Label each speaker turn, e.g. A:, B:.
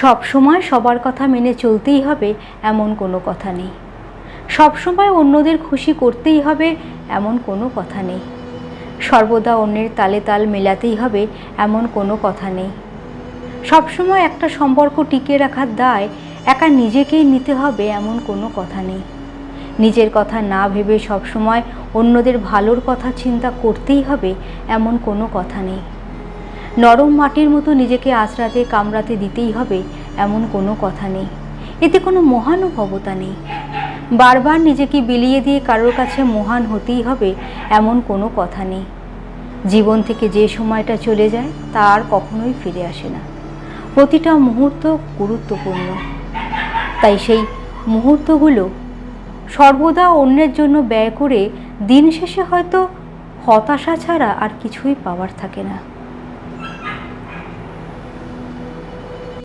A: সব সময় সবার কথা মেনে চলতেই হবে, এমন কোনো কথা নেই। সব সময় অন্যদের খুশি করতেই হবে, এমন কোনো কথা নেই। সর্বদা অন্যের তালে তাল মেলাতেই হবে, এমন কোনো কথা নেই। সবসময় একটা সম্পর্ক টিকিয়ে রাখার দায়, একা নিজেকেই নিতে হবে, এমন কোনো কথা নেই। নিজের কথা না ভেবে সবসময় অন্যদের ভালোর কথা চিন্তা করতেই হবে, এমন কোনো কথা নেই। নরম মাটির মতো নিজেকে আঁচড়াতে কামড়াতে দিতেই হবে, এমন কোনো কথা নেই। এতে কোনো মহানুভবতা নেই। বারবার নিজেকে বিলিয়ে দিয়ে কারোর কাছে মহান হতেই হবে, এমন কোনো কথা নেই। জীবন থেকে যে সময়টা চলে যায়, তা আর কখনোই ফিরে আসে না। প্রতিটা মুহূর্ত গুরুত্বপূর্ণ। তাই সেই মুহূর্তগুলো সর্বদা অন্যের জন্য ব্যয় করে দিন শেষে হয়তো হতাশা ছাড়া আর কিছুই পাওয়ার থাকে না।